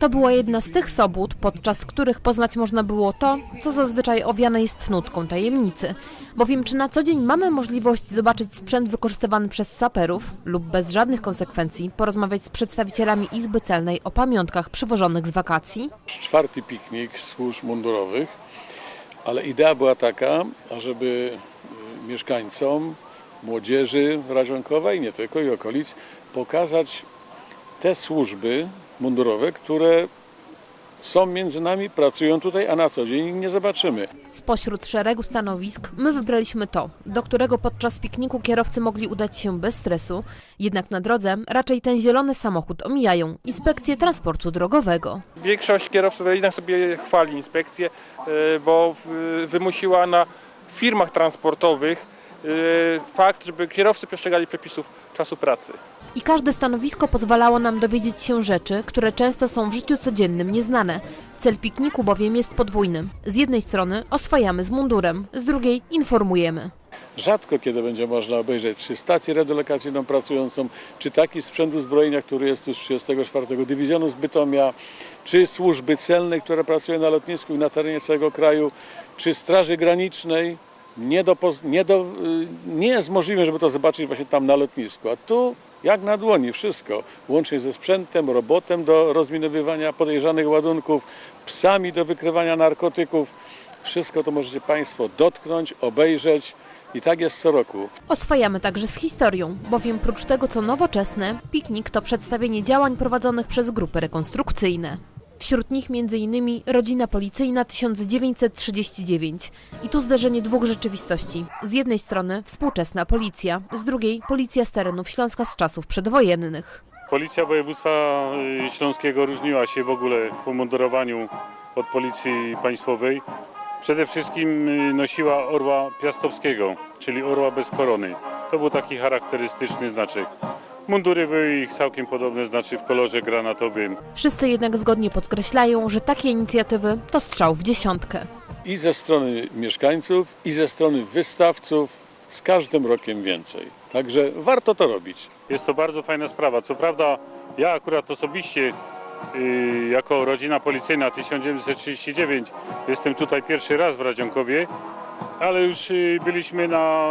To była jedna z tych sobót, podczas których poznać można było to, co zazwyczaj owiane jest nutką tajemnicy. Bowiem czy na co dzień mamy możliwość zobaczyć sprzęt wykorzystywany przez saperów lub bez żadnych konsekwencji porozmawiać z przedstawicielami Izby Celnej o pamiątkach przywożonych z wakacji? czwarty piknik służb mundurowych, ale idea była taka, ażeby y, mieszkańcom, młodzieży Radzionkowa i nie tylko, i okolic pokazać te służby mundurowe, które są między nami, pracują tutaj, a na co dzień ich nie zobaczymy. Spośród szeregu stanowisk my wybraliśmy to, do którego podczas pikniku kierowcy mogli udać się bez stresu, jednak na drodze raczej ten zielony samochód omijają inspekcje transportu drogowego. Większość kierowców jednak sobie chwali inspekcję, e, bo wymusiła na firmach transportowych fakt, żeby kierowcy przestrzegali przepisów czasu pracy. I każde stanowisko pozwalało nam dowiedzieć się rzeczy, które często są w życiu codziennym nieznane. Cel pikniku bowiem jest podwójny. Z jednej strony oswajamy z mundurem, z drugiej informujemy. Rzadko kiedy będzie można obejrzeć czy stację radiolokacyjną pracującą, czy taki sprzęt uzbrojenia, który jest tu z 34 Dywizjonu z Bytomia, czy służby celnej, które pracują na lotnisku i na terenie całego kraju, czy Straży Granicznej. Nie, do, nie, do, y, nie jest możliwe, żeby to zobaczyć właśnie tam na lotnisku, a tu jak na dłoni wszystko, łącznie ze sprzętem, robotem do rozminowywania podejrzanych ładunków, psami do wykrywania narkotyków. Wszystko to możecie Państwo dotknąć, obejrzeć i tak jest co roku. Oswajamy także z historią, bowiem prócz tego co nowoczesne, piknik to przedstawienie działań prowadzonych przez grupy rekonstrukcyjne. Wśród nich m.in. rodzina policyjna 1939. I tu zderzenie dwóch rzeczywistości. Z jednej strony współczesna policja, z drugiej policja z terenów Śląska z czasów przedwojennych. Policja województwa y, śląskiego różniła się w ogóle w umundurowaniu od policji państwowej. Przede wszystkim y, nosiła orła piastowskiego, czyli orła bez korony. To był taki charakterystyczny znaczek. Mundury były ich całkiem podobne, znaczy w kolorze granatowym. Wszyscy jednak zgodnie podkreślają, że takie inicjatywy to strzał w dziesiątkę. I ze strony mieszkańców, i ze strony wystawców, z każdym rokiem więcej. Także warto to robić. Jest to bardzo fajna sprawa. Co prawda ja akurat osobiście y, jako rodzina policyjna 1939 jestem tutaj pierwszy raz w Radzionkowie, ale już y, byliśmy na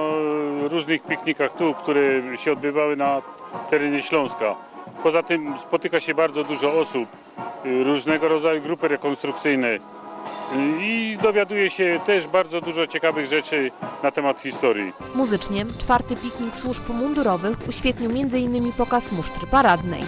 różnych piknikach tu, które się odbywały na terenie Śląska. Poza tym spotyka się bardzo dużo osób, y, różnego rodzaju grupy rekonstrukcyjne y, i dowiaduje się też bardzo dużo ciekawych rzeczy na temat historii. Muzycznie czwarty piknik służb mundurowych uświetnił m.in. pokaz musztry paradnej.